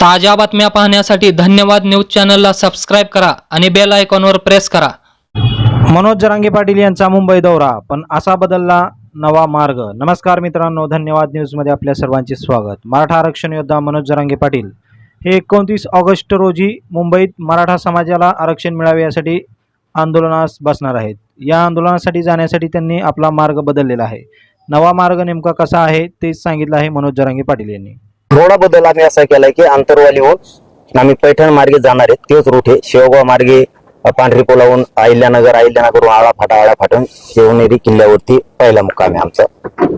ताज्या बातम्या पाहण्यासाठी धन्यवाद न्यूज चॅनलला सबस्क्राईब करा आणि बेल आयकॉनवर प्रेस करा. मनोज जरांगे पाटील यांचा मुंबई दौरा पण असा बदलला नवा मार्ग. नमस्कार मित्रांनो धन्यवाद न्यूजमध्ये आपल्या सर्वांचे स्वागत. मराठा आरक्षण योद्धा मनोज जरांगे पाटील हे एकोणतीस ऑगस्ट रोजी मुंबईत मराठा समाजाला आरक्षण मिळावे यासाठी आंदोलनास बसणार आहेत. या आंदोलनासाठी जाण्यासाठी त्यांनी आपला मार्ग बदललेला आहे. नवा मार्ग नेमका कसा आहे तेच सांगितलं आहे मनोज जरांगे पाटील यांनी. थोडा बदल आम्ही असा केलाय की आंतरवालीहून आम्ही पैठण मार्गे जाणार आहेत. तेच रूट आहे. शेवगाव मार्गे पांढरी पुलावून अहिल्यानगर अहिल्यानगरहून आळा फाटा आळा फाटून शिवनेरी किल्ल्यावरती पहिला मुक्काम आहे आमचा.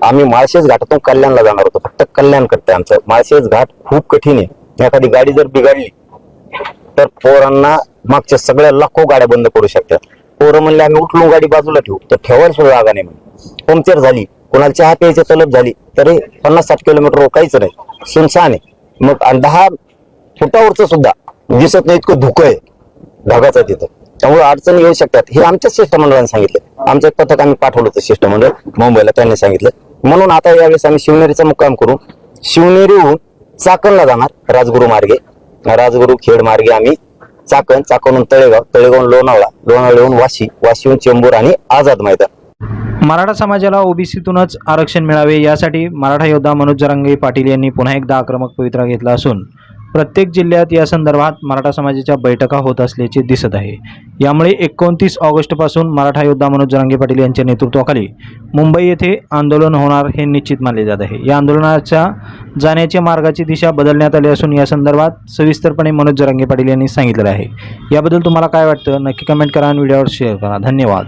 आम्ही माळशेज घाटातून कल्याणला जाणार होतो. फक्त कल्याण करते आमचं. माळशेज घाट खूप कठीण आहे. एखादी गाडी जर बिघडली तर पोरांना मागच्या सगळ्या लाखो गाड्या बंद करू शकतात. पोरं म्हणले आम्ही उठलून गाडी बाजूला ठेवू. तर ठेवायला सुद्धा जागा नाही म्हणजे पंक्चर झाली. कोणाला चहा प्यायची तलब झाली. तरी पन्नास साठ किलोमीटर काहीच नाही. सुनसान आहे. मग आणि दहा फुटावरचं सुद्धा दिसत नाही इतकं धुकं आहे. ढगाचं तिथं. त्यामुळे अडचणी येऊ शकतात. हे आमच्याच शिष्टमंडळाने सांगितलं. आमचं एक पथक आम्ही पाठवलं होतं शिष्टमंडळ मुंबईला. त्यांनी सांगितलं. म्हणून आता यावेळेस आम्ही शिवनेरीचा मुक्काम करू. शिवनेरीहून चाकणला जाणार राजगुरू मार्गे. राजगुरू खेड मार्गे आम्ही चाकण चाकणहून तळेगाव तळेगाव लोणावळा लोणावळेहून वाशी वाशीहून चेंबूर आणि आझाद मैदान. मराठा समाजाला ओबीसीतूनच आरक्षण मिळावे यासाठी मराठा योद्धा मनोज जरांगे पाटील यांनी पुन्हा एकदा आक्रमक पवित्रा घेतला असून प्रत्येक जिल्ह्यात या संदर्भात मराठा समाजाच्या बैठका होत असल्याचे दिसत आहे. यामुळे एकोणतीस ऑगस्टपासून मराठा योद्धा मनोज जरांगे पाटील यांच्या नेतृत्वाखाली मुंबई येथे आंदोलन होणार हे निश्चित मानले जात आहे. या आंदोलनाच्या जाण्याच्या मार्गाची दिशा बदलण्यात आली असून या संदर्भात सविस्तरपणे मनोज जरांगे पाटील यांनी सांगितलेलं आहे. याबद्दल तुम्हाला काय वाटतं? नक्की कमेंट करा आणि व्हिडिओवर शेअर करा. धन्यवाद.